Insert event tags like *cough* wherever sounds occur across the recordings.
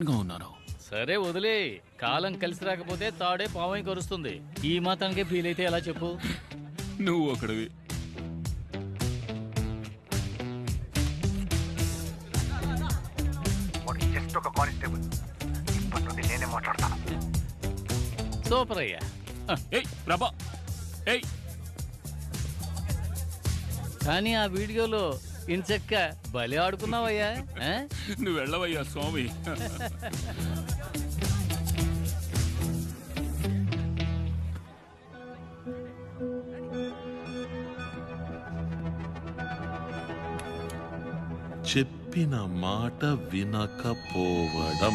గా ఉన్నాను సరే వదిలే కాలం కలిసి రాకపోతే తాడే పావని కరుస్తుంది. ఈ మాత్రానికే ఫీల్ అయితే ఎలా చెప్పు? నువ్వు ఒకడివి. వాడు జస్ట్ ఒక కానిస్టేబుల్. ఇప్పటి నుండి నేనే మాట్లాడతాను. సూపర్ అయ్యా. ఏయ్ ప్రభా. ఏయ్. కానీ ఆ వీడియోలో ఇంచక్క బలి ఆడుకున్నావయ్యా ఆ? నువ్వు వెళ్ళవయ్యా స్వామి. చెప్పిన మాట వినకపోవడం.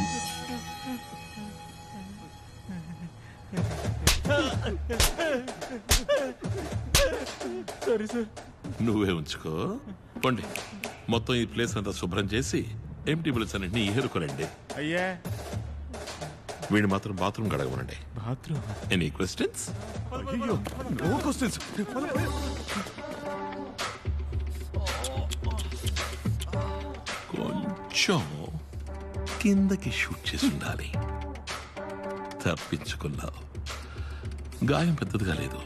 నువ్వే ఉంచుకో. పండి మొత్తం ఈ ప్లేస్ అంతా శుభ్రం చేసి ఎంటీ బిల్స్ అన్నింటినీ ఏరుకోనండి అయ్యా. వీడిని మాత్రం బాత్రూమ్ గడగమనండి బాత్రూమ్? ఎనీ క్వశ్చన్స్ అయ్యో నో క్వశ్చన్స్ కొంచెం కిందకి షూట్ చేసి ఉండాలి. తప్పించుకున్నావు గాయం పెద్దదిగా లేదు.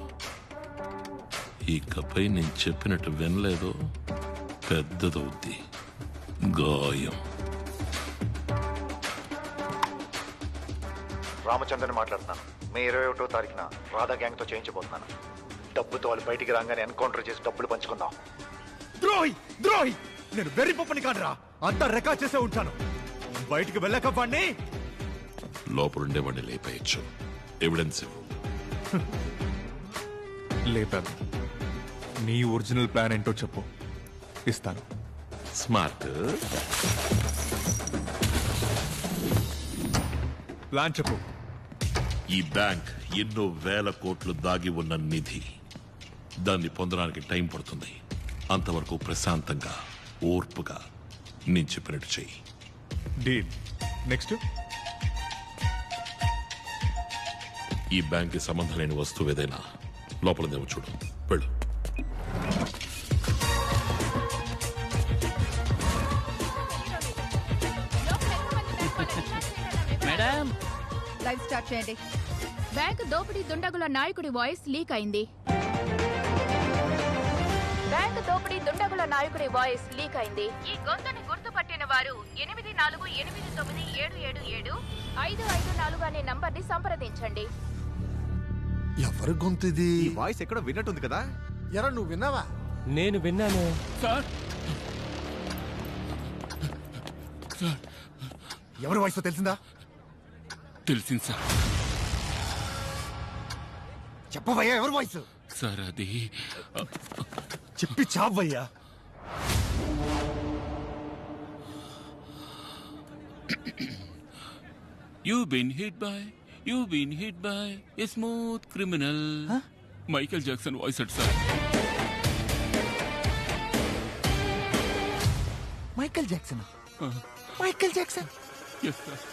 ఇకపై నేను చెప్పినట్టు వినలేదు పెద్దదవుద్ది. గాయం. రామచంద్రని మాట్లాడుతున్నాను. మే ఇరవై ఒకటో తారీఖున రాధా గ్యాంగ్తో చేయించబోతున్నాను. డబ్బుతో వాళ్ళు బయటికి రాగానే ఎన్కౌంటర్ చేసి డబ్బులు పంచుకుందాం. ద్రోహి! ద్రోహి! నేను వెర్రి పప్పని కాదురా. అంతా రికార్డ్ చేసే ఉంటాను. బయటికి వెళ్ళక వాడిని లోపలుండే వాడిని లేపేయచ్చు. ఎవిడెన్స్ ఇవ్వు. లేపాను. నీ ఒరిజినల్ ప్లాన్ ఏంటో చెప్పు. ఇస్తాను. స్మార్ట్. ప్లాన్ చెప్పు ఈ బ్యాంక్ ఎన్నో వేల కోట్లు దాగి ఉన్న నిధి. దాన్ని పొందడానికి టైం పడుతుంది. అంతవరకు ప్రశాంతంగా ఓర్పుగా నేను చెప్పినట్టు చెయ్యి. డీల్. నెక్స్ట్. ఈ బ్యాంక్కి సంబంధం లేని వస్తువు ఏదైనా లోపలదేమో చూడు. వెళ్ళు. లైవ్ స్టార్ట్ చేయండి. బ్యాంక్ దోపిడీ దుండగుల నాయకుడి వాయిస్ లీక్ అయింది. బ్యాంక్ దోపిడీ దుండగుల నాయకుడి వాయిస్ లీక్ అయింది. ఈ గొంతుని గుర్తుపట్టిన వారు ఎనిమిది నాలుగు ఎనిమిది తొమ్మిది ఏడు ఏడు ఏడు ఐదు ఐదు నాలుగు అనే నంబర్ని సంప్రదించండి. ఎవరి గొంతుది? ఈ వాయిస్ ఎక్కడో విన్నట్టుంది కదా? ఎరా నువ్వు విన్నావా? నేను విన్నాను. సార్. ఎవరి వాయిస్ తెలిసిందా? తెలిసింది సార్. చెప్పవయ్యా ఎవరి వాయిస్? సార్ అది చెప్పి చావయ్యా. You been hit by you been hit by a smooth criminal Michael Jackson voice at sir Michael Jackson Michael Jackson yes sir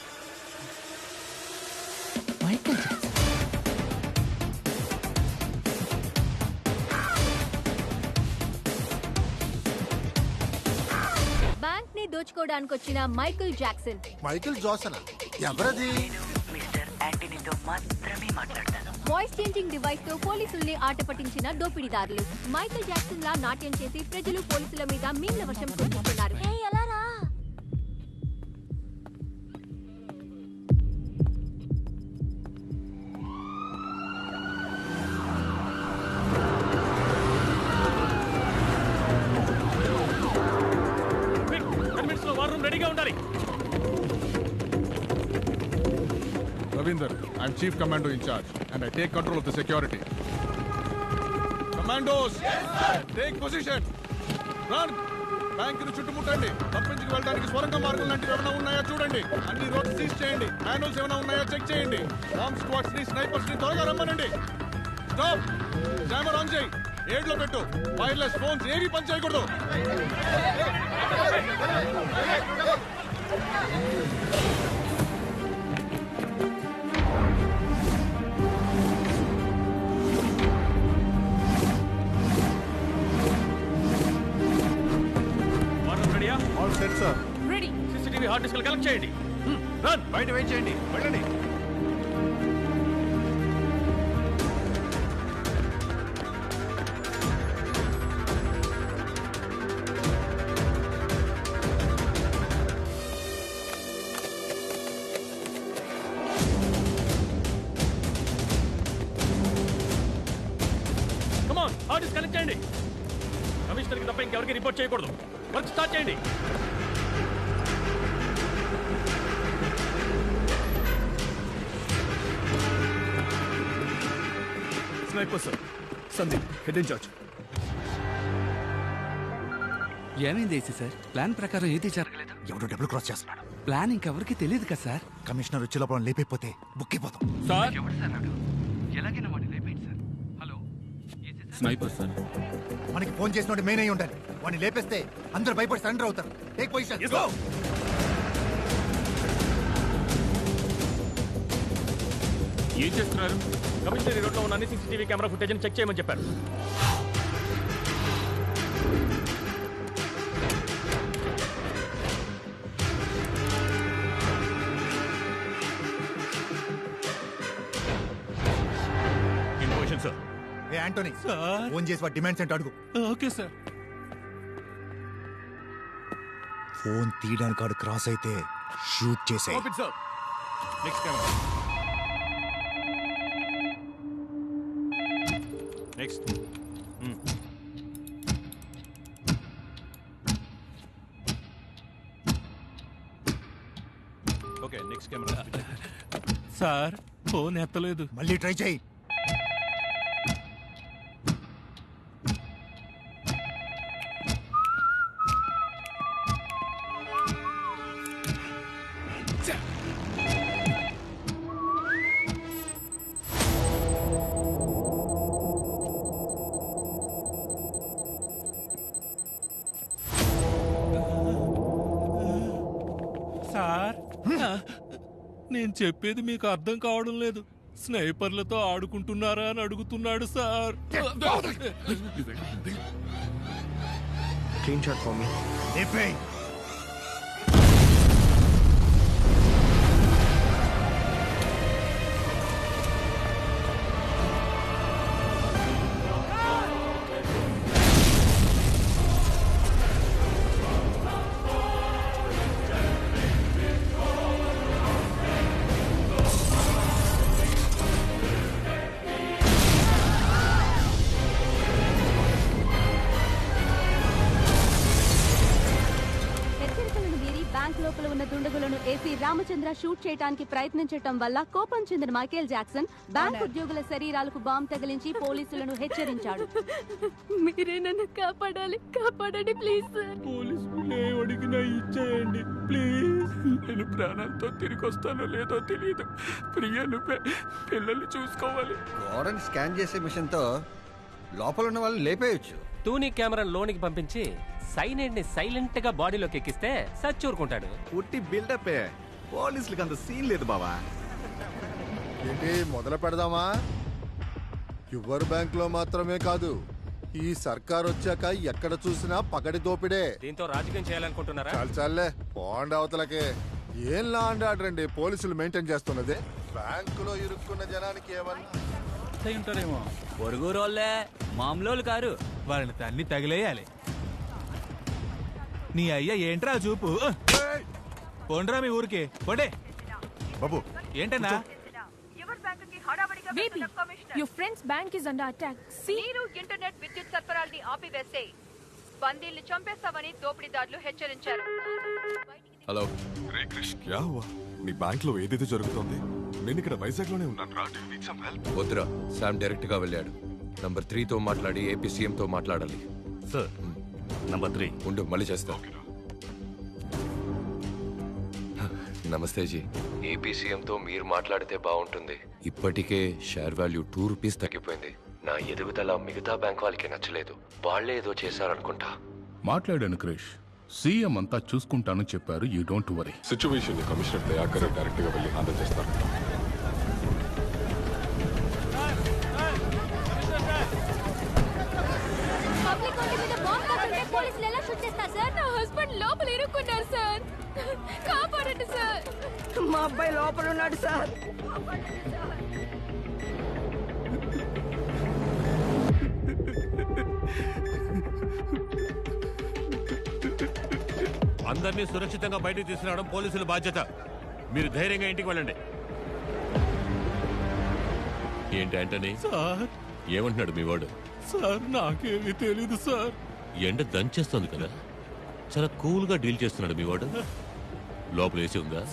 Jackson బ్యాంక్ని దోచుకోవడానికి వచ్చిన మైకిల్ జాక్సన్ మైకేల్ జాక్సన్ ఎవరది? Mister యాంటనీతో మాత్రమే మాట్లాడతాను. వాయిస్ చేంజింగ్ డివైస్తో పోలీసుల్ని ఆట పట్టించిన దోపిడీదారులు. మైకిల్ జాక్సన్ లా నాట్యం చేసి ప్రజలు పోలీసుల మీద మీన్ల వర్షం కురిపిస్తున్నారు Ravinder I'm chief commando incharge and I take control of the security commandos take position run బ్యాంక్ను చుట్టుముట్టండి. తప్పించుకు వెళ్ళడానికి స్వరంగ మార్గం లాంటివి ఏమైనా ఉన్నాయా చూడండి. అన్ని రోడ్స్ సీజ్ చేయండి. మాన్యువల్స్ ఏమైనా ఉన్నాయా చెక్ చేయండి. బాంబ్ స్క్వాడ్స్ని స్నైపర్స్ని త్వరగా రమ్మనండి. స్టాప్ జామర్ ఆన్ చేయి. ఏడ్లో పెట్టు. వైర్లెస్ ఫోన్స్ ఏవి పని చేయకూడదు. Set sir. Ready CCTV hard disk collect చేయండి. బయట వెయిట్ చేయండి. వెళ్ళండి. ఆర్డర్స్ కలెక్ట్ చేయండి. కమిషనర్కి తప్ప ఇంకెవరికి రిపోర్ట్ చేయకూడదు. వర్క్ స్టార్ట్ చేయండి. Sniper sir Sandeep head incharge ఏమైంది ఏసీ సార్? ప్లాన్ ప్రకారం ఏది జరగలేదు? ఎవడో డబ్బులు క్రాస్ చేస్తున్నాడు. ప్లాన్ ఇంకెవరికి తెలియదు కదా సార్? కమిషనర్ వచ్చే లోపల లేపైపోతే బుక్ అయిపోతాం సార్? ఎవరు సార్ నాడు ఎలాగైనా వాడిని లేపేయండి సార్. హలో? Sniper sir. మనకి ఫోన్ చేసినోడు మెయిన్ అయి ఉండాలి. వాడిని లేపేస్తే అందరూ భయపడి సరెండర్ అవుతారు. టేక్ పొజిషన్ ఏం చేస్తున్నారు? కమిషనర్ రోడ్లో ఉన్న అన్ని సీసీటీవీ కెమెరా ఫుటేజ్ చెక్ చేయమని చెప్పారు. ఇన్ఫర్మేషన్ సార్ ఏ ఆంటోనీ ఫోన్ చేసి వాడి డిమాండ్స్ ఏంటో అడుగు. ఓకే సార్ ఫోన్ తీయడానికి క్రాస్ అయితే షూట్ చేసే next camera next okay next camera sir phone ఎత్తలేదు. మళ్ళీ ట్రై చేయి. సార్. నేను చెప్పేది మీకు అర్థం కావడం లేదు. స్నైపర్లతో ఆడుకుంటున్నారా అని అడుగుతున్నాడు సార్. లేపేయ్ హెచ్చరికలను ఉన్న దుండగులను ఏసీ రామచంద్ర షూట్ చేయడానికి ప్రయత్నించటం వల్ల కోపం చెందిన మైకేల్ జాక్సన్ బ్యాంక్ ఉద్యోగుల శరీరాలకు బాంబు తగిలించి పోలీసులను హెచ్చరించాడు. *laughs* మీరే నన్ను కాపాడాలి. కాపాడండి ప్లీజ్ సార్. పోలీసులు అడిగినా ఇచ్చేయండి. ప్లీజ్. నేను ప్రాణాలతో తిరిగి వస్తానో లేదో తెలియదు ప్రియ నువ్వే పిల్లల్ని చూసుకోవాలి. గోడని స్కాన్ చేసే మిషన్తో లోపల ఉన్న వాళ్ళు లేపేయచ్చు. టూనీ కెమెరా లోనికి పంపించి సైనైడ్ని సైలెంట్గా బాడీలోకి ఎక్కిస్తే సచ్చూరుకుంటాడు పుట్టి బిల్డప్ పోలీసులకు అంత సీన్ లేదు బావా. ఏంటి మొదలు పెడదామా? యువర్ బ్యాంక్లో మాత్రమే కాదు ఈ సర్కార్ వచ్చాక ఎక్కడ చూసినా పగడి దోపిడే. దీంతో రాజకీయం చేయాలనుకుంటున్నారా? చాలు చాలే పోండి అవతలకే. ఏం లా అండి పోలీసులు మెయింటైన్ చేస్తున్నది? బ్యాంకులో ఇరుక్కున్న జనానికి ఏమన్నా? ఉంటారేమో. పొరుగురోళ్ళే మామూలు కారు. వాళ్ళని తన్ని తగిలేయాలి. నీ అయ్య ఏంట్రా చూపు? పోండ్రా మీ ఊరికి. పోండే. బాబు. ఏంటన్నా? Baby your friends bank is under attack మీరు ఇంటర్నెట్ విద్యుత్ సరఫరాల్ని ఆపివేస్తే బందీల్ని చంపేస్తామని దోపిడీదారులు హెచ్చరించారు. హలో రే క్రిష్ క్యా హువా? నీ బ్యాంక్లో ఏదైతే జరుగుతోంది నేను ఇక్కడ వైజాగ్లోనే ఉన్నాను రా నీడ్ సమ్ హెల్ప్ వద్దురా శామ్ డైరెక్ట్గా వెళ్ళాడు. నంబర్ త్రీ తో మాట్లాడి ఏపీ తో మాట్లాడాలి. సార్ నంబర్ త్రీ ఉండు మళ్ళీ చేస్తా. నమస్తే జీ. ఏపీ సీఎం తో మీరు మాట్లాడితే బాగుంటుంది. ఇప్పటికే షేర్ వాల్యూ టూ రూపీస్ తగ్గిపోయింది. నా ఎదుగుదల మిగతా బ్యాంక్ వాళ్ళకి నచ్చలేదు. వాళ్ళే ఏదో చేశారనుకుంటా. మాట్లాడాను క్రిష్. సీఎం అంతా చూసుకుంటానని చెప్పారు. You don't worry situation commissioner Dayakar డైరెక్ట్గా వెళ్ళి హ్యాండిల్ చేస్తారు లోపల ఇరుక్కున్నారు సార్. కాపాడండి సార్. మా అబ్బాయి లోపల ఉన్నాడు సార్. అందరినీ సురక్షితంగా బయటకు తీసుకురావడం పోలీసుల బాధ్యత. మీరు ధైర్యంగా ఇంటికి వెళ్ళండి. ఏంటి ఆంటనీ? సార్. ఏమంటున్నాడు మీ వాడు? సార్ నాకేమీ తెలీదు సార్. ఎండ దంచేస్తుంది కదా. చాలా కూల్గా డీల్ చేస్తున్నాడు మీ వాడు. లోపల ఏసీ ఉందా